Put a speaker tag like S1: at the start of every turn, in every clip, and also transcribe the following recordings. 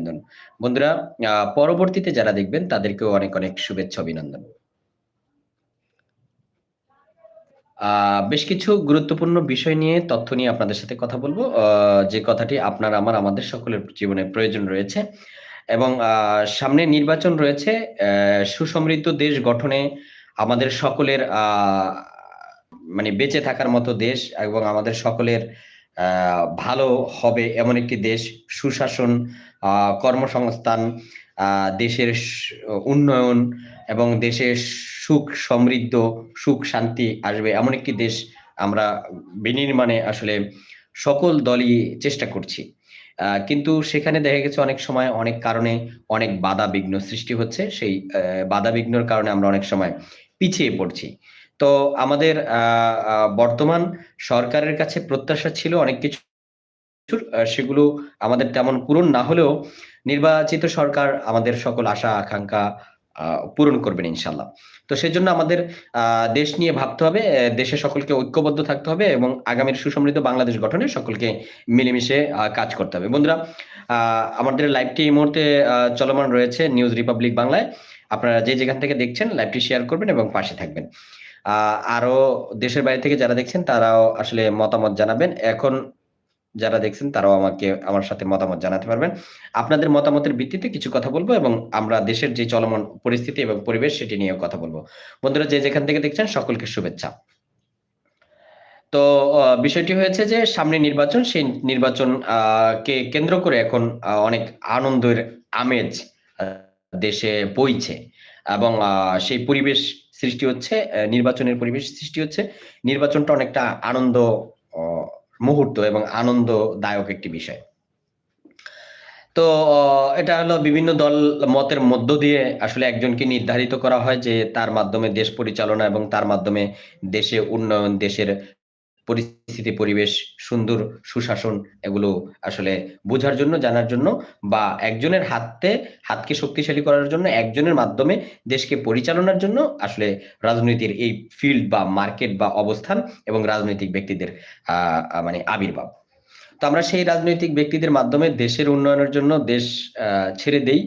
S1: অভিনন্দন। বন্ধুরা পরবর্তীতে যারা দেখবেন তাদেরকেও অনেক অনেক শুভেচ্ছা অভিনন্দন। বেশ কিছু গুরুত্বপূর্ণ বিষয় নিয়ে তথ্য নিয়ে আপনাদের সাথে কথা বলব। যে কথাটি আপনার আমার আমাদের সকলের জীবনে প্রয়োজন রয়েছে এবং সামনে নির্বাচন রয়েছে। সুসমৃদ্ধ দেশ গঠনে আমাদের সকলের মানে বেঁচে থাকার মতো দেশ এবং আমাদের সকলের আহ, ভালো হবে এমন একটি দেশ, সুশাসন কর্মসংস্থান দেশের উন্নয়ন এবং দেশের সুখ সমৃদ্ধ, সুখ শান্তি আসবে এমন একটি দেশ আমরা বিনির্মাণে আসলে সকল দলই চেষ্টা করছি। কিন্তু সেখানে দেখা গেছে অনেক সময় অনেক কারণে অনেক বাধা বিঘ্ন সৃষ্টি হচ্ছে। সেই বাধা বিঘ্নর কারণে আমরা অনেক সময় পিছিয়ে পড়ছি। তো আমাদের বর্তমান সরকারের কাছে প্রত্যাশা ছিল অনেক কিছু সেগুলো আমাদের তেমন পূরণ না হলেও নির্বাচিত সরকার আমাদের সকল আশা, আকাঙ্ক্ষা পূরণ করবেন ইনশাল্লাহ তো সেজন্য আমাদের দেশ নিয়ে ভাবতে হবে দেশে সকলকে ঐক্যবদ্ধ থাকতে হবে এবং আগামীর সুসমৃদ্ধ বাংলাদেশ গঠনে সকলকে মিলেমিশে কাজ করতে হবে। বন্ধুরা আমাদের লাইভটি এই মুহূর্তে চলমান রয়েছে নিউজ রিপাবলিক বাংলায়। আপনারা যে যেখান থেকে দেখছেন, লাইভটি শেয়ার করবেন এবং পাশে থাকবেন। আরও দেশের বাইরে থেকে যারা দেখছেন, তারাও আসলে মতামত জানাবেন। এখন যারা দেখছেন, তারাও আমাকে, আমার সাথে মতামত জানাতে পারবেন। আপনাদের মতামতের ভিত্তিতে কিছু কথা বলব এবং আমরা দেশের যে চলমান পরিস্থিতি এবং পরিবেশ, সেটি নিয়েও কথা বলব। বন্ধুরা, যে যেখান থেকে দেখছেন, সকলকে শুভেচ্ছা। তো বিষয়টি হয়েছে যে, সামনে নির্বাচন, সেই নির্বাচন কে কেন্দ্র করে এখন অনেক আনন্দের আমেজ দেশে বইছে এবং সেই পরিবেশ সৃষ্টি হচ্ছে নির্বাচনের পরিবেশ সৃষ্টি হচ্ছে। নির্বাচনটা অনেকটা আনন্দ মুহূর্ত এবং আনন্দদায়ক একটি বিষয়। তো এটা হলো বিভিন্ন দল মতের মধ্য দিয়ে আসলে একজনকে নির্ধারিত করা হয় যে তার মাধ্যমে দেশ পরিচালনা এবং তার মাধ্যমে দেশে উন্নয়ন, দেশের পরিস্থিতি, পরিবেশ, সুন্দর সুশাসন এগুলো আসলে বোঝার জন্য, জানার জন্য বা একজনের হাতে, হাতকে শক্তিশালী করার জন্য, একজনের মাধ্যমে দেশকে পরিচালনার জন্য আসলে রাজনীতির এই ফিল্ড বা মার্কেট বা অবস্থান এবং রাজনৈতিক ব্যক্তিদের মানে আবির্ভাব। তো আমরা সেই রাজনৈতিক ব্যক্তিদের মাধ্যমে দেশের উন্নয়নের জন্য দেশ ছেড়ে দেই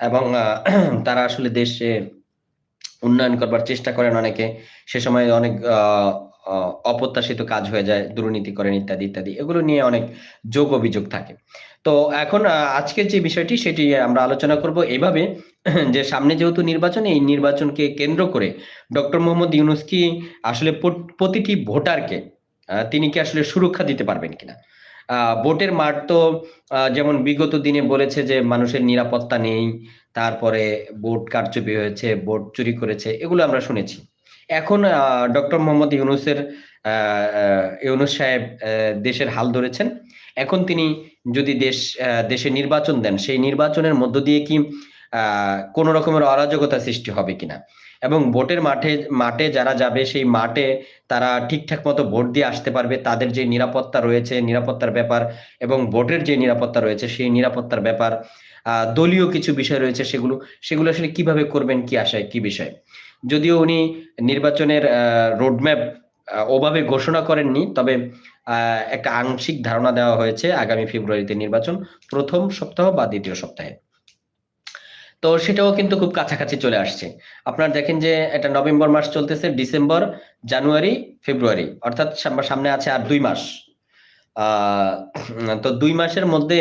S1: এবং তারা আসলে দেশে উন্নয়ন করবার চেষ্টা করেন অনেকে। সে সময় অনেক অপ্রত্যাশিত কাজ হয়ে যায়, দুর্নীতি করেন ইত্যাদি ইত্যাদি। এগুলো নিয়ে অনেক যোগ অভিযোগ থাকে। তো এখন আজকের যে বিষয়টি, সেটি আমরা আলোচনা করব এভাবে, যে সামনে যেহেতু নির্বাচন, এই নির্বাচনকে কেন্দ্র করে ডক্টর মোহাম্মদ ইউনুস কি আসলে প্রতিটি ভোটারকে তিনি কি আসলে সুরক্ষা দিতে পারবেন কিনা? ভোটের মাঠ তো যেমন বিগত দিনে বলেছে যে মানুষের নিরাপত্তা নেই, তারপরে ভোট কারচুপি হয়েছে, ভোট চুরি করেছে, এগুলো আমরা শুনেছি। এখন ডক্টর মোহাম্মদ ইউনুসের ইউনুস সাহেব দেশের হাল ধরেছেন। এখন তিনি যদি দেশ দেশে নির্বাচন দেন, সেই নির্বাচনের মধ্য দিয়ে কি কোনো রকমের অরাজকতা সৃষ্টি হবে কিনা? এবং ভোটের মাঠে মাঠে যারা যাবে, সেই মাঠে তারা ঠিকঠাক মতো ভোট দিয়ে আসতে পারবে। তাদের যে নিরাপত্তা রয়েছে, নিরাপত্তার ব্যাপার এবং ভোটের যে নিরাপত্তা রয়েছে, সেই নিরাপত্তার ব্যাপার দলীয় কিছু বিষয় রয়েছে সেগুলো সেগুলো আসলে কীভাবে করবেন, কি আশায়, কি বিষয়? যদিও উনি নির্বাচনের রোডম্যাপ ওভাবে ঘোষণা করেননি, তবে একটা আংশিক ধারণা দেওয়া হয়েছে আগামী ফেব্রুয়ারিতে নির্বাচন প্রথম সপ্তাহ বা দ্বিতীয় সপ্তাহে। তো সেটাও কিন্তু খুব কাছাকাছি চলে আসছে। আপনারা দেখেন যে এটা নভেম্বর মাস চলতেছে, ডিসেম্বর, জানুয়ারি, ফেব্রুয়ারি, অর্থাৎ সামনে আছে আর দুই মাস। তো দুই মাসের মধ্যে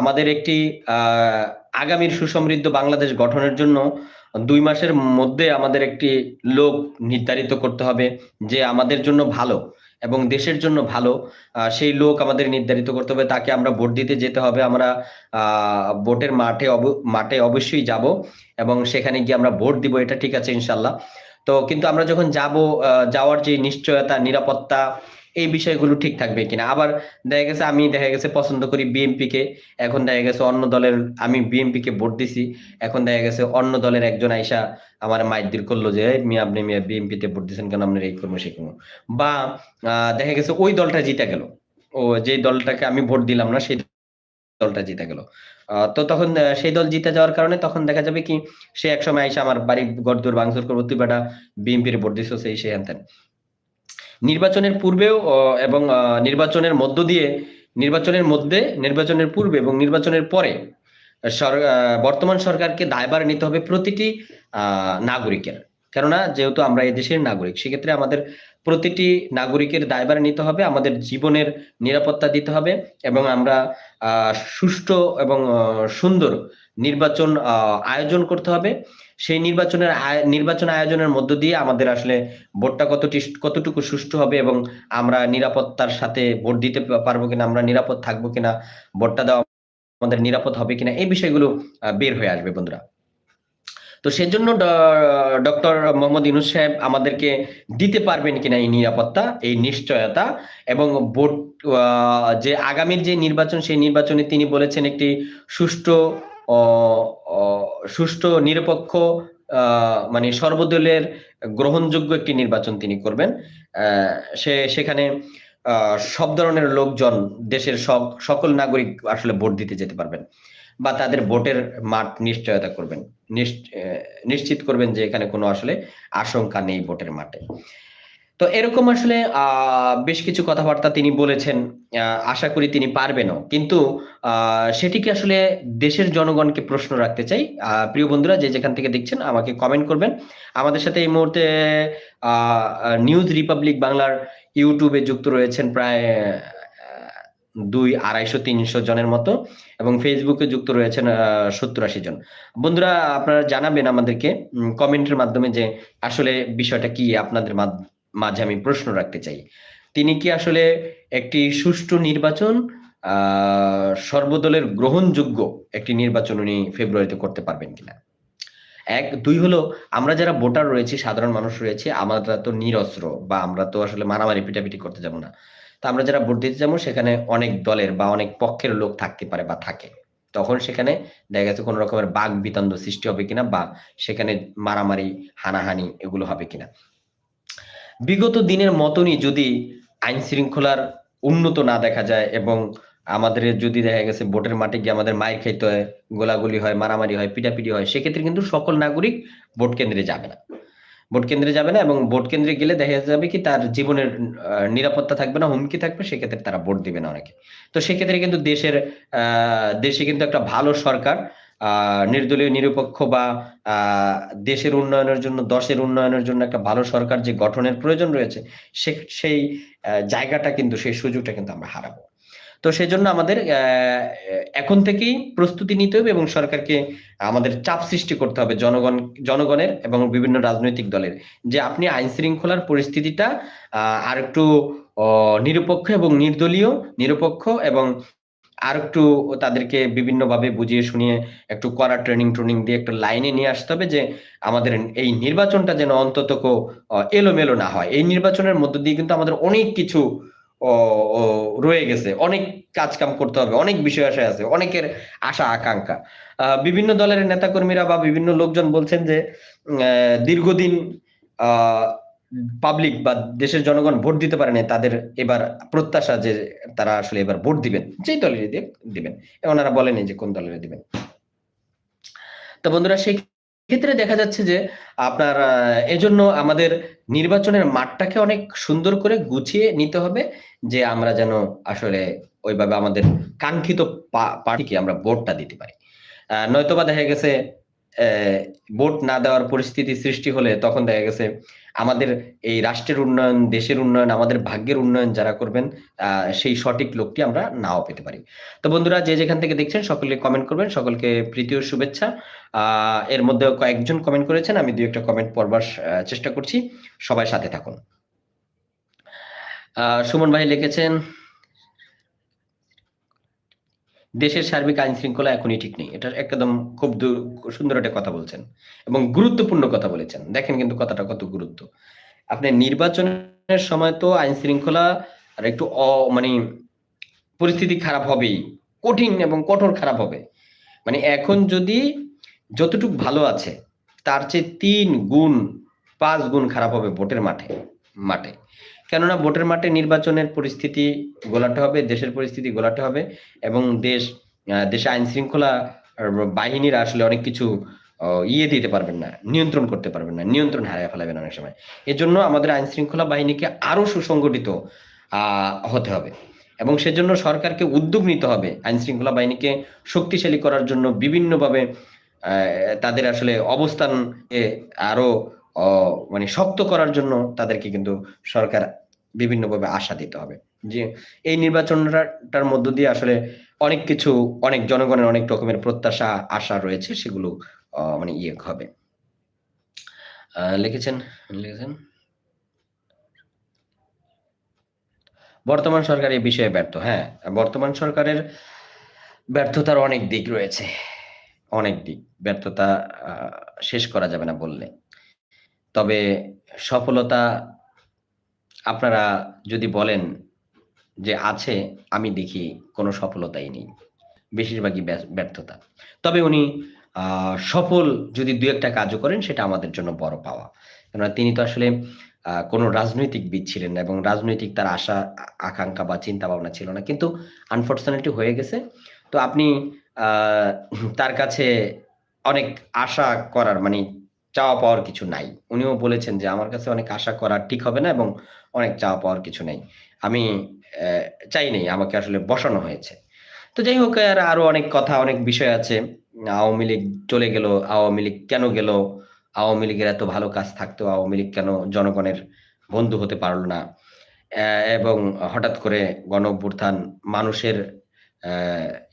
S1: আমাদের একটি আগামীর সুসমৃদ্ধ বাংলাদেশ গঠনের জন্য দুই মাসের মধ্যে আমাদের একটি লোক নির্ধারিত করতে হবে যে আমাদের জন্য ভালো এবং দেশের জন্য ভালো সেই লোক আমাদের নির্ধারিত করতে হবে। তাকে আমরা ভোট দিতে যেতে হবে। আমরা ভোটের মাঠে মাঠে অবশ্যই যাব এবং সেখানে গিয়ে আমরা ভোট দিব। এটা ঠিক আছে ইনশাল্লাহ তো কিন্তু আমরা যখন যাব যাওয়ার যে নিশ্চয়তা, নিরাপত্তা এই বিষয়গুলো ঠিক থাকবে কিনা? আবার দেখা গেছে আমি দেখা গেছে পছন্দ করি বিএনপি কে। এখন দেখা গেছে অন্য দলের আমি বিএনপি কে ভোট দিছি। এখন দেখা গেছে অন্য দলের একজন আইসা আমার মাইদির করল যে মিয়া, আপনি মিয়া বিএনপি তে ভোট দিচ্ছেন কেন? আপনার এই করব সেই করব বা দেখা গেছে ওই দলটা জিতে গেল। ও যে দলটাকে আমি ভোট দিলাম না, সেই দলটা জিতে গেল। তো তখন সেই দল জিতে যাওয়ার কারণে তখন দেখা যাবে কি, সে একসময় আইসা আমার বাড়ি গড়দুর ভাঙচুর করব, তুই বেটা বিএনপির ভোট দিছো সেই সে হ্যান। নির্বাচনের পূর্বেও এবং নির্বাচনের মধ্য দিয়ে, নির্বাচনের মধ্যে, নির্বাচনের পূর্বে এবং নির্বাচনের পরে বর্তমান সরকারকে দায়বার নিতে হবে প্রতিটি নাগরিকের। কেননা, যেহেতু আমরা এই দেশের নাগরিক, সেক্ষেত্রে আমাদের প্রতিটি নাগরিকের দায়বার নিতে হবে, আমাদের জীবনের নিরাপত্তা দিতে হবে এবং আমরা সুষ্ঠু এবং সুন্দর নির্বাচন আয়োজন করতে হবে। সেই নির্বাচনের নির্বাচন আয়োজনের মধ্য দিয়ে আমাদের আসলে ভোটটা কতটি, কতটুকু সুষ্ঠু হবে এবং আমরা নিরাপত্তার সাথে ভোট দিতে পারব কিনা, আমরা নিরাপদ থাকব কিনা, ভোটটা দেওয়া আমাদের নিরাপদ হবে কিনা, এই বিষয়গুলো বের হয়ে আসবে বন্ধুরা। তো সেজন্য ডক্টর মোহাম্মদ ইনুস সাহেব আমাদেরকে দিতে পারবেন কিনা এই নিরাপত্তা, এই নিশ্চয়তা এবং ভোট যে আগামীর যে নির্বাচন, সেই নির্বাচনে তিনি বলেছেন একটি সুষ্ঠু সুষ্ঠু, নিরপেক্ষ মানে সর্বদলের গ্রহণযোগ্য একটি নির্বাচন তিনি করবেন। সে, সেখানে সব ধরনের লোকজন দেশের সকল নাগরিক আসলে ভোট দিতে যেতে পারবেন বা তাদের ভোটের মাঠ নিশ্চয়তা করবেন। নিশ্চ- নিশ্চিত করবেন যে এখানে কোনো আসলে আশঙ্কা নেই ভোটের মাঠে। তো এরকম আসলে বেশ কিছু কথাবার্তা তিনি বলেছেন আশা করি তিনি পারবেনও। কিন্তু সেটিকে আসলে দেশের জনগণকে প্রশ্ন রাখতে চাই? প্রিয় বন্ধুরা, যে যেখান থেকে দেখছেন, আমাকে কমেন্ট করবেন। আমাদের সাথে এই মুহূর্তে নিউজ রিপাবলিক বাংলার ইউটিউবে যুক্ত রয়েছেন প্রায় দুই আড়াইশো, তিনশো জনের মতো এবং ফেসবুকে যুক্ত রয়েছেন সত্তর আশি জন। বন্ধুরা, আপনারা জানাবেন আমাদেরকে কমেন্টের মাধ্যমে যে আসলে বিষয়টা কি আপনাদের মাধ- মাঝে আমি প্রশ্ন রাখতে চাই। তিনি কি আসলে একটি সুষ্ঠু নির্বাচন সর্বদলের গ্রহণযোগ্য একটি নির্বাচন উনি ফেব্রুয়ারিতে করতে পারবেন কিনা? এক। দুই হলো, আমরা যারা ভোটার রয়েছি, সাধারণ মানুষ রয়েছে, আমরা তো নিরস্ত্র বা আমরা তো আসলে মারামারি, পিটাপিটি করতে যাব না। তো আমরা যারা ভোট দিতে যাব, সেখানে অনেক দলের বা অনেক পক্ষের লোক থাকতে পারে বা থাকে। তখন সেখানে দেখা গেছে কোনো রকমের বাঘ বিতন্ড সৃষ্টি হবে কিনা বা সেখানে মারামারি, হানাহানি এগুলো হবে কিনা। বিগত দিনের মতনই যদি আইন শৃঙ্খলার উন্নত না দেখা যায় এবং আমাদের যদি দেখা গেছে ভোটের মাঠে গিয়ে আমাদের মায়ের খাইতে হয়, গোলাগুলি হয়, মারামারি হয়, পিটাপিটি হয়, সেক্ষেত্রে কিন্তু সকল নাগরিক ভোট কেন্দ্রে যাবে না। ভোট কেন্দ্রে যাবে না এবং ভোট কেন্দ্রে গেলে দেখা যাবে কি তার জীবনের নিরাপত্তা থাকবে না, হুমকি থাকবে, সেক্ষেত্রে তারা ভোট দিবে না অনেকে। তো সেক্ষেত্রে কিন্তু দেশের দেশে কিন্তু একটা ভালো সরকার নির্দলীয়, নিরপেক্ষ বা দেশের উন্নয়নের জন্য, দশের উন্নয়নের জন্য একটা ভালো সরকার যে গঠনের প্রয়োজন রয়েছে, সে, সেই জায়গাটা কিন্তু, সেই সুযোগটা কিন্তু আমরা হারাবো। তো সেই জন্য আমাদের এখন থেকেই প্রস্তুতি নিতে হবে এবং সরকারকে আমাদের চাপ সৃষ্টি করতে হবে জনগণ, জনগণের এবং বিভিন্ন রাজনৈতিক দলের, যে আপনি আইন শৃঙ্খলার পরিস্থিতিটা আর একটু নিরপেক্ষ এবং নির্দলীয়, নিরপেক্ষ এবং আর একটু তাদেরকে বিভিন্নভাবে বুঝিয়ে শুনিয়ে একটু করা ট্রেনিং ট্রেনিং দিয়ে একটা লাইনে নিয়ে আসতে হবে যে আমাদের এই নির্বাচনটা যেন অন্তত এলোমেলো না হয়। এই নির্বাচনের মধ্য দিয়ে কিন্তু আমাদের অনেক কিছু রয়ে গেছে। অনেক কাজ কাম করতে হবে অনেক বিষয় আশায় আছে অনেকের আশা আকাঙ্ক্ষা। বিভিন্ন দলের নেতাকর্মীরা বা বিভিন্ন লোকজন বলছেন যে উম, আহ, দীর্ঘদিন পাবলিক বা দেশের জনগণ ভোট দিতে পারেনি তাদের এবার প্রত্যাশা যে তারা আসলে এবার ভোট দিবেন, যেই দলের দিবেন। ওনারা বলেনি যে কোন দলের দিবেন। তো বন্ধুরা, সেই ক্ষেত্রে দেখা যাচ্ছে যে আপনার এজন্য আমাদের নির্বাচনের মাঠটাকে অনেক সুন্দর করে গুছিয়ে নিতে হবে যে আমরা যেন আসলে ওইভাবে আমাদের কাঙ্ক্ষিত পার্টিকে আমরা ভোটটা দিতে পারি। নয়তোবা দেখা গেছে ভোট না দেওয়ার পরিস্থিতি সৃষ্টি হলে তখন দেখা গেছে আমাদের এই রাষ্ট্রের উন্নয়ন, দেশের উন্নয়ন, আমাদের ভাগ্যের উন্নয়ন যারা করবেন সেই সঠিক লোকটি আমরা নাও পেতে পারি। তো বন্ধুরা, যে যেখান থেকে দেখছেন, সকলে কমেন্ট করবেন, সকলকে প্রীতি ও শুভেচ্ছা। এর মধ্যে কয়েকজন কমেন্ট করেছেন, আমি দু একটা কমেন্ট পড়বার চেষ্টা করছি। সবাই সাথে থাকুন। সুমন ভাই লিখেছেন দেশের সার্বিক আইন শৃঙ্খলা এখনই ঠিক নেই। এটা একদম খুব সুন্দর একটা কথা বলছেন এবং গুরুত্বপূর্ণ কথা বলেছেন। দেখেন কিন্তু কথাটা কত গুরুত্ব। আপনি নির্বাচনের সময় তো আইন শৃঙ্খলা আর একটু অ- মানে পরিস্থিতি খারাপ হবেই, কঠিন এবং কঠোর খারাপ হবে। মানে এখন যদি যতটুকু ভালো আছে, তার চেয়ে তিন গুণ, পাঁচ গুণ খারাপ হবে ভোটের মাঠে। মাঠে। কেননা ভোটের মাঠে নির্বাচনের পরিস্থিতি গোলাটে হবে, দেশের পরিস্থিতি গোলাটে হবে এবং দেশ দেশে আইন শৃঙ্খলা বাহিনীরা আসলে অনেক কিছু ইয়ে দিতে পারবেন না, নিয়ন্ত্রণ করতে পারবেন না, নিয়ন্ত্রণ হারিয়ে ফেলাবেন অনেক সময়। এজন্য আমাদের আইন শৃঙ্খলা বাহিনীকে আরও সুসংগঠিত হতে হবে এবং সেজন্য সরকারকে উদ্যোগ নিতে হবে আইন শৃঙ্খলা বাহিনীকে শক্তিশালী করার জন্য বিভিন্নভাবে তাদের আসলে অবস্থানকে আরও মানে শক্ত করার জন্য তাদেরকে কিন্তু সরকার বিভিন্নভাবে আশা দিতে হবে। যে এই নির্বাচনটার মধ্য দিয়ে আসলে অনেক কিছু, অনেক জনগণের অনেক রকমের প্রত্যাশা, আশা রয়েছে, সেগুলো মানে ইয়ে হবে। লিখেছেন লিখেছেন? বর্তমান সরকার এই বিষয়ে ব্যর্থ হ্যাঁ বর্তমান সরকারের ব্যর্থতার অনেক দিক রয়েছে। অনেক দিক, ব্যর্থতা শেষ করা যাবে না বললে। তবে সফলতা আপনারা যদি বলেন যে আছে, আমি দেখি কোনো সফলতাই নেই। বেশিরভাগই ব্যর্থতা। তবে উনি সফল যদি দু একটা কাজও করেন, সেটা আমাদের জন্য বড় পাওয়া। কেননা তিনি তো আসলে কোনো রাজনৈতিকবিদ ছিলেন না এবং রাজনৈতিক তার আশা, আকাঙ্ক্ষা বা চিন্তা ভাবনা ছিল না। কিন্তু আনফর্চুনেটলি হয়ে গেছে। তো আপনি তার কাছে অনেক আশা করার মানে চাওয়া পাওয়ার কিছু নাই। উনিও বলেছেন যে, আমার কাছে অনেক আশা করা ঠিক হবে না এবং অনেক চাওয়া পাওয়ার কিছু নাই। আমি চাই নেই, আমাকে আসলে বসানো হয়েছে। তো যাই হোক, আর আরও অনেক কথা, অনেক বিষয় আছে। আওয়ামী লীগ চলে গেল, আওয়ামী লীগ কেন গেল? আওয়ামী লীগের এত ভালো কাজ থাকতো আওয়ামী লীগ কেন জনগণের বন্ধু হতে পারল না? এবং হঠাৎ করে গণ মানুষের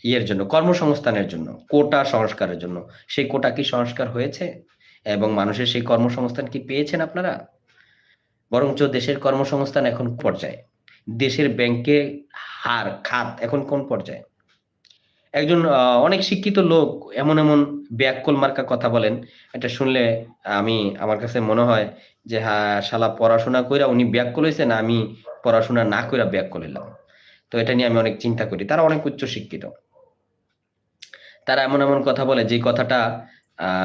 S1: ইয়ের জন্য, কর্মসংস্থানের জন্য, কোটা সংস্কারের জন্য, সেই কোটা কি সংস্কার হয়েছে? এবং মানুষের সেই কর্মসংস্থান কি পেয়েছেন আপনারা? বরঞ্চ দেশের কর্মসংস্থান এখন পর্যায়ে? দেশের ব্যাংকে হার, খাত এখন কোন পর্যায়ে? একজন অনেক শিক্ষিত লোক এমন এমন ব্যাককল মার্কা কথা বলেন। এটা শুনলে আমি, আমার কাছে মনে হয় যে হ্যাঁ শালা পড়াশোনা কইরা উনি ব্যাককল হয়েছে না আমি পড়াশোনা না কইরা ব্যাককল হইলাম। তো এটা নিয়ে আমি অনেক চিন্তা করি। তারা অনেক উচ্চ শিক্ষিত তারা এমন এমন কথা বলে যে কথাটা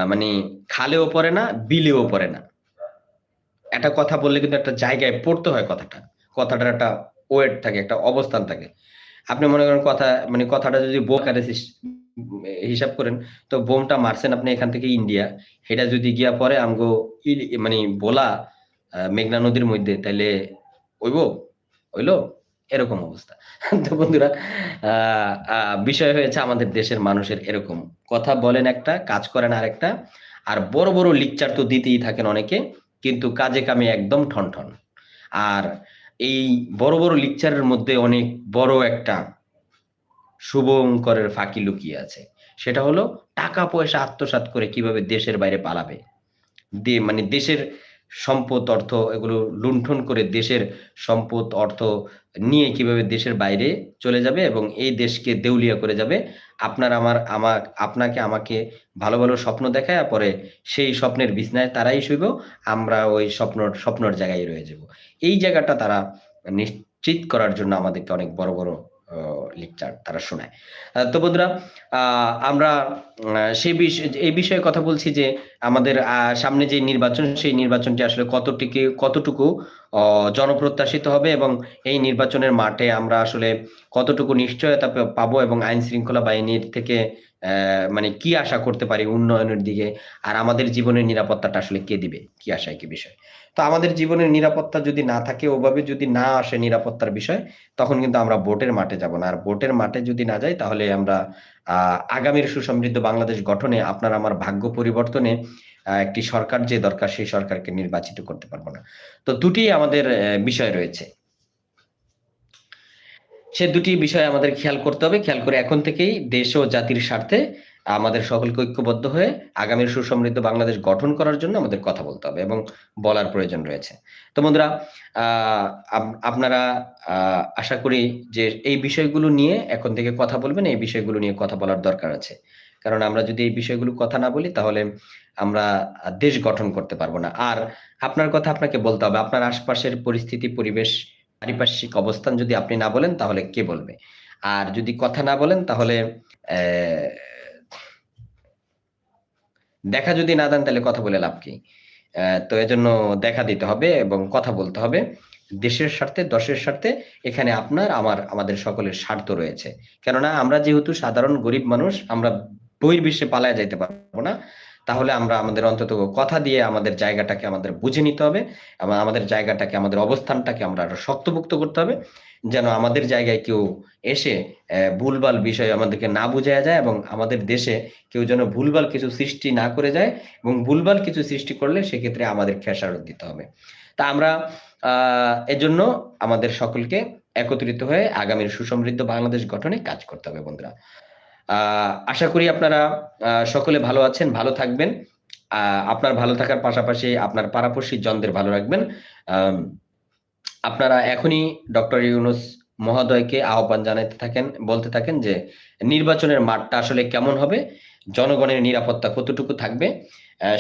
S1: মানে খালেও পড়ে না, বিলেও পড়ে না। একটা কথা বললে কিন্তু একটা জায়গায় পড়তে হয় কথাটা। কথাটার একটা ওয়েট থাকে, একটা অবস্থান থাকে। আপনি মনে করেন কথা মানে কথাটা যদি বোকারে হিসাব করেন, তো বোমটা মারছেন আপনি এখান থেকে ইন্ডিয়া। সেটা যদি গিয়া পরে আমগো মানে বোলা মেঘনা নদীর মধ্যে, তাইলে ওইব? ওইলো? এরকম অবস্থা। তো বন্ধুরা বিষয় হয়েছে আমাদের দেশের মানুষের এরকম। কথা বলেন একটা, কাজ করেন আর একটা আর বড় বড় লিকচার তো দিতেই থাকেন অনেকে, কিন্তু কাজে কামে একদম ঠন ঠন। আর এই বড় বড় লিকচারের মধ্যে অনেক বড় একটা শুভঙ্করের ফাঁকি লুকিয়ে আছে। সেটা হলো, টাকা পয়সা আত্মসাত করে কীভাবে দেশের বাইরে পালাবে? মানে দেশের সম্পদ, অর্থ এগুলো লুণ্ঠন করে দেশের সম্পদ, অর্থ নিয়ে কীভাবে দেশের বাইরে চলে যাবে এবং এই দেশকে দেউলিয়া করে যাবে। আপনার আমার আমার, আপনাকে আমাকে ভালো ভালো স্বপ্ন দেখায়, পরে সেই স্বপ্নের বিছনায় তারাই শুইব, আমরা ওই স্বপ্ন স্বপ্নর জায়গায় রয়ে যাব। এই জায়গাটা তারা নিশ্চিত করার জন্য আমাদেরকে অনেক বড় বড় লেকচার তারা শোনায়। তো বন্ধুরা আমরা সেই বিষয়ে এই বিষয়ে কথা বলছি যে আমাদের সামনে যে নির্বাচন, সেই নির্বাচনটি আসলে কতটুকু কতটুকু জনপ্রত্যাশিত হবে এবং এই নির্বাচনের মাঠে আমরা আসলে কতটুকু নিশ্চয়তা পাবো এবং আইন শৃঙ্খলা বাহিনীর থেকে মানে কি আশা করতে পারি উন্নয়নের দিকে? আর আমাদের জীবনের নিরাপত্তাটা আসলে কে দিবে? কি আশায় কি বিষয়। তো আমাদের জীবনের নিরাপত্তা যদি না থাকে, ওভাবে যদি না আসে নিরাপত্তার বিষয়, তখন কিন্তু আমরা ভোটের মাঠে যাব না। আর ভোটের মাঠে যদি না যাই, তাহলে আমরা আগামীর সুসমৃদ্ধ বাংলাদেশ গঠনে আপনার আমার ভাগ্য পরিবর্তনে একটি সরকার যে দরকার, সেই সরকারকে নির্বাচিত করতে পারব না। তো দুটি আমাদের বিষয় রয়েছে। সে দুটি বিষয় আমাদের খেয়াল করতে হবে। খেয়াল করে এখন থেকেই দেশ ও জাতির স্বার্থে আমাদের সকলকে ঐক্যবদ্ধ হয়ে আগামীর সুসমৃদ্ধ বাংলাদেশ গঠন করার জন্য আমাদের কথা বলতে হবে এবং বলার প্রয়োজন রয়েছে। তো বন্ধুরা আপনারা আশা করি যে এই বিষয়গুলো নিয়ে এখন থেকে কথা বলবেন, এই বিষয়গুলো নিয়ে কথা বলার দরকার আছে। কারণ আমরা যদি এই বিষয়গুলো কথা না বলি, তাহলে আমরা দেশ গঠন করতে পারব না। আর আপনার কথা আপনাকে বলতে হবে, আপনার আশপাশের পরিস্থিতি, পরিবেশ পারিপার্শ্বিক অবস্থান যদি আপনি না বলেন, তাহলে কে বলবে? আর যদি কথা না বলেন, তাহলে দেখা যদি না দেন, তাহলে কথা বলে লাভ কি? তো এজন্য দেখা দিতে হবে এবং কথা বলতে হবে। দেশের স্বার্থে, দশের স্বার্থে, এখানে আপনার, আমার, আমাদের সকলের স্বার্থ রয়েছে। কেননা আমরা যেহেতু সাধারণ গরিব মানুষ, আমরা বহির্বিশ্বে পালায় যাইতে পারব না। তাহলে আমরা আমাদের অন্তত কথা দিয়ে আমাদের জায়গাটাকে আমাদের বুঝে নিতে হবে এবং আমাদের জায়গাটাকে, আমাদের অবস্থানটাকে আমরা আরও শক্তপোক্ত করতে হবে যেন আমাদের জায়গায় কেউ এসে ভুলভাল বিষয় আমাদেরকে না বুঝায়া যায় এবং আমাদের দেশে কেউ যেন ভুলভাল কিছু সৃষ্টি না করে যায় এবং ভুলভাল কিছু সৃষ্টি করলে সেক্ষেত্রে আমাদের খেসারত দিতে হবে। তা আমরা আহ এজন্য আমাদের সকলকে একত্রিত হয়ে আগামীর সুসমৃদ্ধ বাংলাদেশ গঠনে কাজ করতে হবে বন্ধুরা। আশা করি আপনারা সকলে ভালো আছেন, ভালো থাকবেন। আপনার ভালো থাকার পাশাপাশি আপনার পাড়াপড়শি জনদের ভালো রাখবেন। আপনারা এখনই ডক্টর ইউনুস মহোদয়কে আহ্বান জানাতে থাকেন, বলতে থাকেন যে নির্বাচনের মাঠটা আসলে কেমন হবে, জনগণের নিরাপত্তা কতটুকু থাকবে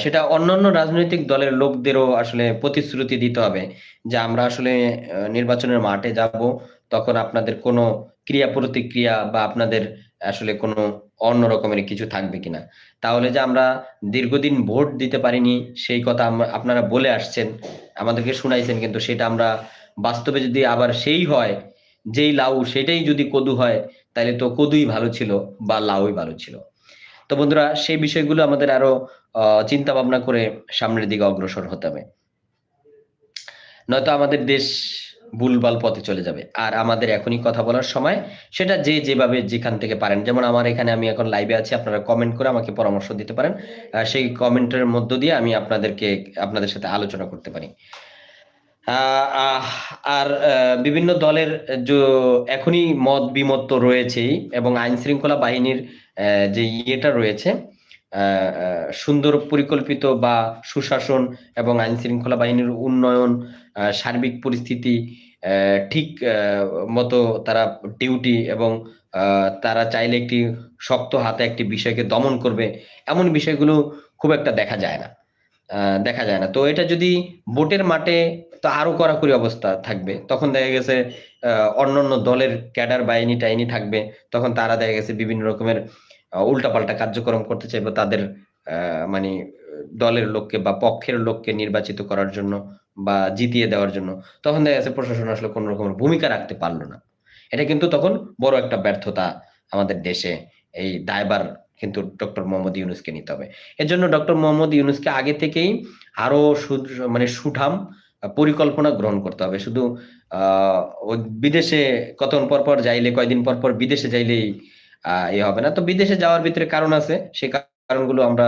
S1: সেটা অন্যান্য রাজনৈতিক দলের লোকদেরও আসলে প্রতিশ্রুতি দিতে হবে যে আমরা আসলে নির্বাচনের মাঠে যাব, তখন আপনাদের কোনো ক্রিয়া প্রতিক্রিয়া বা আপনাদের আসলে কোনো অন্য রকমের কিছু থাকবে কিনা। তাহলে যে আমরা দীর্ঘদিন ভোট দিতে পারিনি, সেই কথা আপনারা বলে আসছেন, আমাদেরকে শুনাইছেন, কিন্তু সেটা আমরা বাস্তবে যদি আবার সেই হয়, যেই লাউ সেটাই যদি কদু হয় তাহলে তো কদুই ভালো ছিল বা লাউই ভালো ছিল। তো বন্ধুরা, সেই বিষয়গুলো আমাদের আরও চিন্তা ভাবনা করে সামনের দিকে অগ্রসর হতে হবে। নয়তো আমাদের দেশ ভুলভাল পথে চলে যাবে। আর আমাদের এখনই কথা বলার সময়, সেটা যে যেভাবে যেখান থেকে পারেন। যেমন আমার এখানে আমি এখন লাইভে আছি, আপনারা কমেন্ট করে আমাকে পরামর্শ দিতে পারেন। সেই কমেন্টের মধ্য দিয়ে আমি আপনাদেরকে, আপনাদের সাথে আলোচনা করতে পারি। আর বিভিন্ন দলের এখনই মত বিমত তো রয়েছেই এবং আইন শৃঙ্খলা বাহিনীর যে ইয়েটা রয়েছে সুন্দর পরিকল্পিত বা সুশাসন এবং আইন শৃঙ্খলা বাহিনীর উন্নয়ন সার্বিক পরিস্থিতি ঠিক মতো তারা ডিউটি এবং তারা চাইলে একটি শক্ত হাতে একটি বিষয়কে দমন করবে এমন বিষয়গুলো খুব একটা দেখা যায় না। দেখা যায় না। তো এটা যদি বোটের মাঠে তো আরও কড়াকড়ি অবস্থা থাকবে তখন দেখা গেছে আহ, অন্য দলের ক্যাডার বাহিনী টাইনি থাকবে তখন তারা দেখা গেছে বিভিন্ন রকমের উল্টাপাল্টা কার্যক্রম করতে চাইবে তাদের মানে দলের লোককে বা পক্ষের লোককে নির্বাচিত করার জন্য। বা জিতিয়ে দেওয়ার জন্য, তখন দেখা গেছে প্রশাসন আসলে কোনো রকমের ভূমিকা রাখতে পারল না। এটা কিন্তু তখন বড় একটা ব্যর্থতা আমাদের দেশে, এই দায়বার কিন্তু ডক্টর মোহাম্মদ ইউনুসকে নিতে হবে। এর জন্য ডক্টর মোহাম্মদ ইউনুসকে আগে থেকেই আরও মানে সুঠাম পরিকল্পনা গ্রহণ করতে হবে। শুধু বিদেশে কতক্ষণ পর পর যাইলে, কয়দিন পর পর বিদেশে যাইলেই এ হবে না। তো বিদেশে যাওয়ার ভিতরে কারণ আছে, সে কারণগুলো আমরা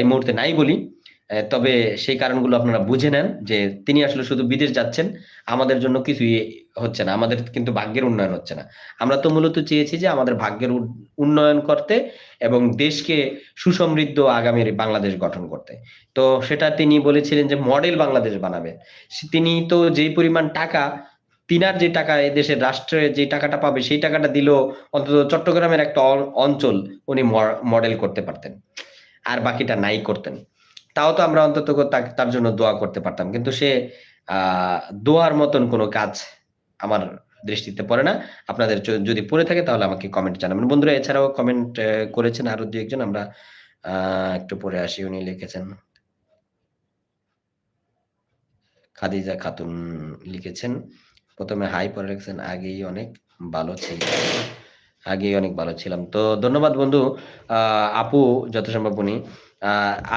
S1: এই মুহূর্তে নাই বলি। তবে সেই কারণগুলো আপনারা বুঝে নেন যে তিনি আসলে শুধু বিদেশ যাচ্ছেন, আমাদের জন্য কিছুই হচ্ছে না, আমাদের কিন্তু ভাগ্যের উন্নয়ন হচ্ছে না। আমরা তো মূলত চেয়েছি যে আমাদের ভাগ্যের উন্নয়ন করতে এবং দেশকে সুসমৃদ্ধ আগামীর বাংলাদেশ গঠন করতে। তো সেটা তিনি বলেছিলেন যে মডেল বাংলাদেশ বানাবে। তিনি তো যেই পরিমাণ টাকা, তিনার যে টাকা দেশের রাষ্ট্রে যে টাকাটা পাবে, সেই টাকাটা দিল অন্তত চট্টগ্রামের একটা অঞ্চল উনি মডেল করতে পারতেন। আর বাকিটা নাই করতেন। তাও তো আমরা অন্তত তার জন্য দোয়া করতে পারতাম। কিন্তু সে দোয়ার মতন কোনো কাজ আমার দৃষ্টিতে পড়ে না। আপনাদের যদি পড়ে থাকে তাহলে আমাকে কমেন্ট জানাবেন। বন্ধুরা, এছাড়াও কমেন্ট করেছেন আরও দু একজন। আমরা একটু পরে আসি। উনি লিখেছেন, খাদিজা খাতুন লিখেছেন, প্রথমে হাই পরে লিখেছেন, আগেই অনেক ভালো ছিল আগেই অনেক ভালো ছিলাম। তো ধন্যবাদ বন্ধু। আপু, যত সম্ভব উনি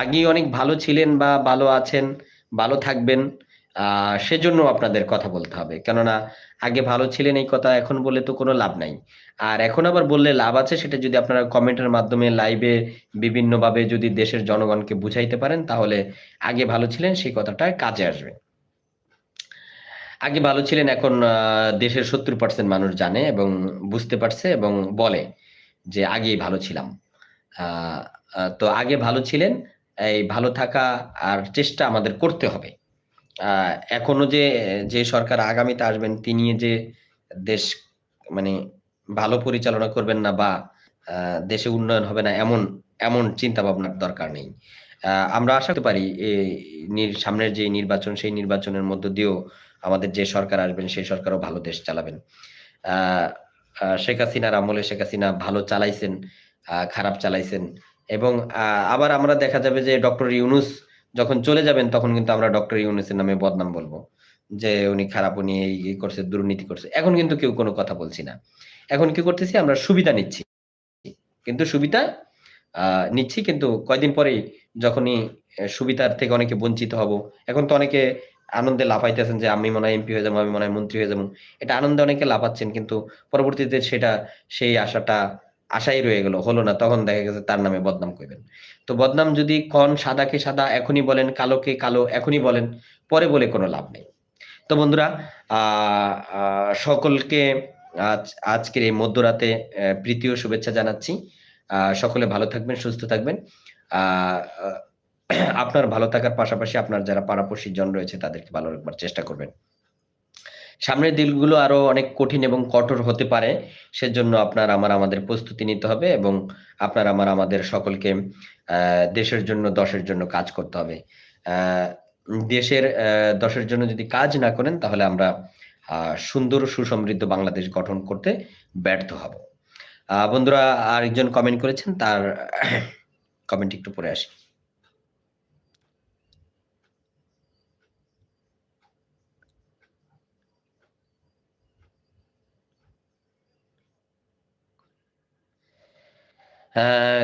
S1: আগেই অনেক ভালো ছিলেন বা ভালো আছেন, ভালো থাকবেন সেজন্য আপনাদের কথা বলতে হবে। কেননা, আগে ভালো ছিলেন এই কথা, এখন বলে তো কোনো লাভ নাই। আর এখন আবার বললে লাভ আছে, সেটা যদি আপনারা কমেন্টের মাধ্যমে লাইভে বিভিন্নভাবে যদি দেশের জনগণকে বুঝাইতে পারেন, তাহলে আগে ভালো ছিলেন, সেই কথাটা কাজে আসবে। আগে ভালো ছিলেন এখন দেশের সত্তর পার্সেন্ট মানুষ জানে এবং বুঝতে পারছে এবং বলে যে আগেই ভালো ছিলাম। তো আগে ভালো ছিলেন, এই ভালো থাকা আর চেষ্টা আমাদের করতে হবে। এখনও যে যে সরকার আগামীতে আসবেন, তিনি যে দেশ মানে ভালো পরিচালনা করবেন না বা দেশে উন্নয়ন হবে না, এমন এমন চিন্তা ভাবনার দরকার নেই। আমরা আশা করতে পারি সামনের যে নির্বাচন, সেই নির্বাচনের মধ্য দিয়েও আমাদের যে সরকার আসবেন, সেই সরকারও ভালো দেশ চালাবেন। শেখ হাসিনার আমলে শেখ হাসিনা ভালো চালাইছেন খারাপ চালাইছেন এবং আবার আমরা দেখা যাবে যে ডক্টর ইউনুস যখন চলে যাবেন, তখন কিন্তু আমরা ডক্টর ইউনুসের নামে বদনাম বলব। যে উনি খারাপ, উনি এই করছে, দুর্নীতি করছে। এখন কিন্তু কেউ কোনো কথা বলছি না। এখন কি করতেছি, আমরা সুবিধা নিচ্ছি। কিন্তু সুবিধা নিচ্ছি কিন্তু কয়দিন পরেই যখনই সুবিধার থেকে অনেকে বঞ্চিত হব। এখন তো অনেকে আনন্দে লাফাইতেছেন যে আমি মনে হয় এমপি হয়ে যাব, আমি মনে হয় মন্ত্রী হয়ে যাব। এটা আনন্দে অনেকে লাফাচ্ছেন, কিন্তু পরবর্তীতে সেটা, সেই আশাটা আশাই রয়ে গেল হলো না তখন দেখা গেছে তার নামে বদনাম করবেন। তো বদনাম যদি কন সাদাকে সাদা এখনই বলেন কালোকে কালো এখনই বলেন পরে বলে কোনো লাভ নেই। তো বন্ধুরা সকলকে আজ আজকের এই মধ্যরাতে আহ, প্রীতি ও শুভেচ্ছা জানাচ্ছি। সকলে ভালো থাকবেন সুস্থ থাকবেন। আপনার ভালো থাকার পাশাপাশি আপনার যারা পাড়াপড়শি জন রয়েছে তাদেরকে ভালো রাখবার চেষ্টা করবেন। সামনের দিনগুলো আরও অনেক কঠিন এবং কঠোর হতে পারে। সেজন্য আপনার আমার, আমাদের প্রস্তুতি নিতে হবে এবং আপনার, আমার, আমাদের সকলকে দেশের জন্য, দশের জন্য কাজ করতে হবে। দেশের দশের জন্য যদি কাজ না করেন, তাহলে আমরা সুন্দর, সুসমৃদ্ধ বাংলাদেশ গঠন করতে ব্যর্থ হব। বন্ধুরা, আরেকজন কমেন্ট করেছেন, তার কমেন্ট একটু পরে আসি।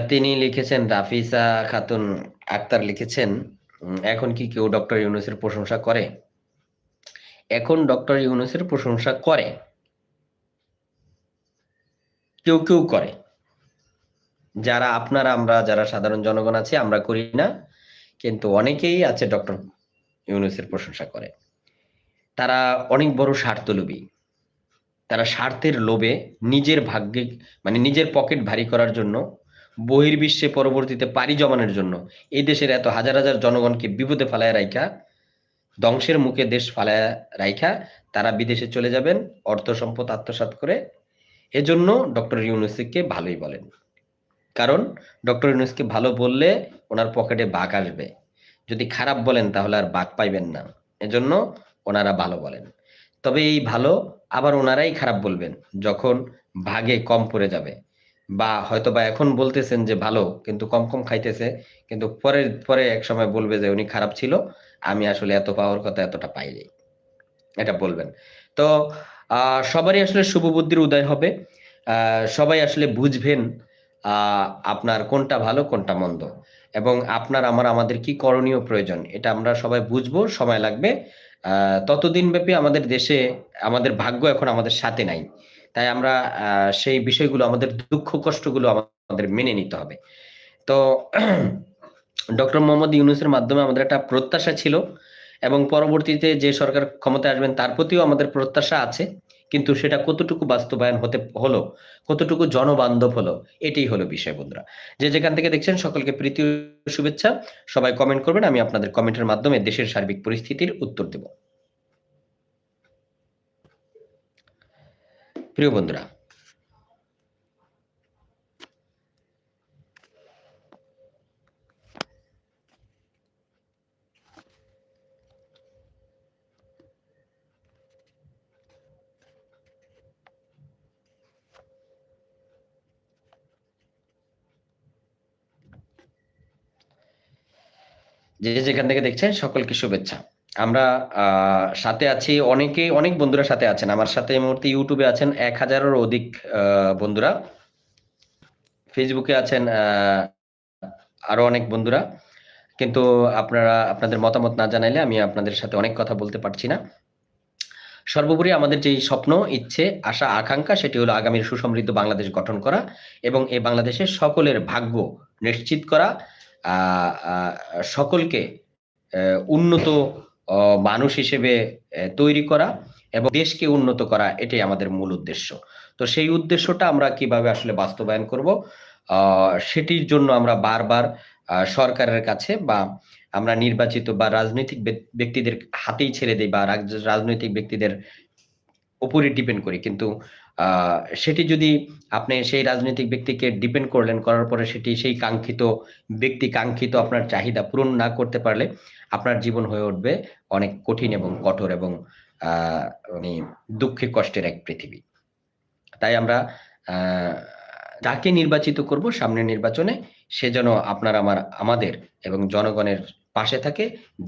S1: তিনি লিখেছেন, রাফিসা খাতুন আক্তার লিখেছেন এখন কি কেউ ডক্টর ইউনুসের প্রশংসা করে? এখন ডক্টর ইউনুসের প্রশংসা করে। কেউ কেউ করে। যারা আপনারা, আমরা যারা সাধারণ জনগণ আছে, আমরা করি না, কিন্তু অনেকেই আছে ডক্টর ইউনুসের প্রশংসা করে। তারা অনেক বড় স্বার্থলোভী। তারা স্বার্থের লোভে নিজের ভাগ্যে মানে নিজের পকেট ভারী করার জন্য, বহির্বিশ্বে পরবর্তীতে পাড়ি জমানোর জন্য, এই দেশের এত হাজার হাজার জনগণকে বিপদে ফালায় রাইখা, ধ্বংসের মুখে দেশ ফালায় রাইখা, তারা বিদেশে চলে যাবেন, অর্থ সম্পদ আত্মসাৎ করে। এজন্য ডক্টর ইউনুসকে ভালোই বলেন। কারণ ডক্টর ইউনুসকে ভালো বললে ওনার পকেটে বাঘ আসবে। যদি খারাপ বলেন তাহলে আর বাঘ পাইবেন না। এজন্য ওনারা ভালো বলেন। তবে এই ভালো আবার ওনারাই খারাপ বলবেন, যখন ভাগে কম পড়ে যাবে। বা হয়তো বা এখন বলতেছেন যে ভালো, কিন্তু কম কম খাইতেছে, কিন্তু পরে পরে এক সময় বলবে যে উনি খারাপ ছিল, আমি আসলে এত পাওয়ার কথা এতটা পাইনি। এটা বলবেন। তো সবারই আসলে শুভ বুদ্ধির উদয় হবে। সবাই আসলে বুঝবেন আপনার কোনটা ভালো, কোনটা মন্দ। এবং আপনার, আমার, আমাদের কি করণীয় প্রয়োজন, এটা আমরা সবাই বুঝব, সময় লাগবে। ততদিন ব্যাপী আমাদের দেশে আমাদের ভাগ্য এখন আমাদের সাথে নাই। তাই আমরা সেই বিষয়গুলো, আমাদের দুঃখ কষ্টগুলো আমাদের মেনে নিতে হবে। তো ডক্টর মোহাম্মদ ইউনুসের মাধ্যমে আমাদের একটা প্রত্যাশা ছিল এবং পরবর্তীতে যে সরকার ক্ষমতায় আসবেন তার প্রতিও আমাদের প্রত্যাশা আছে। কিন্তু সেটা কতটুকু বাস্তবায়ন হতে হলো, কতটুকু জনবান্ধব হলো, এটাই হলো বিষয় বন্ধুরা। যে যেখান থেকে দেখছেন, সকলকে প্রীতি শুভেচ্ছা। সবাই কমেন্ট করবেন, আমি আপনাদের কমেন্টের মাধ্যমে দেশের সার্বিক পরিস্থিতির উত্তর দেব। প্রিয় বন্ধুরা যে যেখান থেকে দেখছেন, সকলকে শুভেচ্ছা। আমরা সাথে আছি অনেকে, অনেক বন্ধুরা সাথে আছেন। আমার সাথে এই মুহূর্তে ইউটিউবে আছেন এক হাজারের অধিক বন্ধুরা। ফেসবুকে আছেন আরও অনেক বন্ধুরা। কিন্তু আপনারা, আপনাদের মতামত না জানাইলে আমি আপনাদের সাথে অনেক কথা বলতে পারছি না। সর্বোপরি আমাদের যেই স্বপ্ন, ইচ্ছে, আশা, আকাঙ্ক্ষা, সেটি হলো আগামীর সুসমৃদ্ধ বাংলাদেশ গঠন করা এবং এই বাংলাদেশের সকলের ভাগ্য নিশ্চিত করা। সকলকে উন্নত মানুষ হিসেবে তৈরি করা এবং দেশকে উন্নত করা, এটাই আমাদের মূল উদ্দেশ্য। তো সেই উদ্দেশ্যটা আমরা কীভাবে আসলে বাস্তবায়ন করব সেটির জন্য আমরা বারবার সরকারের কাছে বা আমরা নির্বাচিত বা রাজনৈতিক ব্যক- ব্যক্তিদের হাতেই ছেড়ে দিই বা রাজনৈতিক ব্যক্তিদের উপরে ডিপেন্ড করি। কিন্তু সেটি যদি আপনি সেই রাজনৈতিক ব্যক্তিকে ডিপেন্ড করলেন, করার পরে সেটি সেই কাঙ্ক্ষিত ব্যক্তি কাঙ্ক্ষিত আপনার চাহিদা পূরণ না করতে পারলে আপনার জীবন হয়ে উঠবে অনেক কঠিন এবং কঠোর এবং মানে দুঃখে কষ্টের এক পৃথিবী। তাই আমরা যাকে নির্বাচিত করব সামনের নির্বাচনে, সে যেন আপনার, আমার, আমাদের এবং জনগণের পাশে থাকে,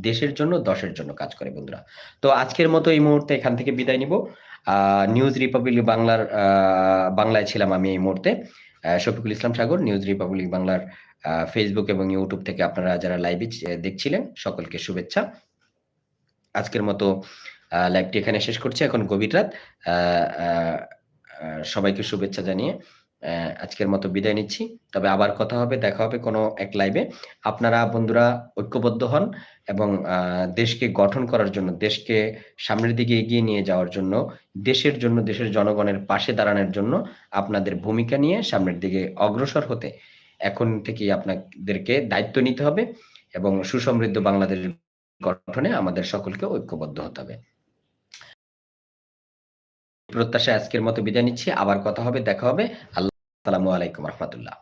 S1: দেশের জন্য, দশের জন্য কাজ করে বন্ধুরা। তো আজকের মতো এই মুহূর্তে এখান থেকে বিদায় নিব। নিউজ রিপাবলিক বাংলার বাংলায় ছিলাম আমি এই মুহূর্তে। শফিকুল ইসলাম সাগর নিউজ রিপাবলিক বাংলার ফেসবুক এবং ইউটিউব থেকে আপনারা যারা লাইভে দেখছিলেন, সকলকে শুভেচ্ছা। আজকের মতো লাইভটি এখানে শেষ করছি। এখন গভীর রাত। সবাইকে শুভেচ্ছা জানিয়ে আজকের মতো বিদায় নিচ্ছি। তবে আবার কথা হবে, দেখা হবে কোনো এক লাইভে আপনারা বন্ধুরা ঐক্যবদ্ধ হন এবং দেশকে গঠন করার জন্য, দেশকে সামনের দিকে এগিয়ে নিয়ে যাওয়ার জন্য, দেশের জন্য, দেশের জনগণের পাশে দাঁড়ানোর জন্য আপনাদের ভূমিকা নিয়ে সামনের দিকে অগ্রসর হতে এখন থেকেই আপনাদেরকে দায়িত্ব নিতে হবে এবং সুসমৃদ্ধ বাংলাদেশ গঠনে আমাদের সকলকে ঐক্যবদ্ধ হতে হবে। প্রত্যাশা আজকের মতো বিদায় নিচ্ছি। আবার কথা হবে দেখা হবে। আল্লাহ আলাইকুম রহমতুল্লাহ।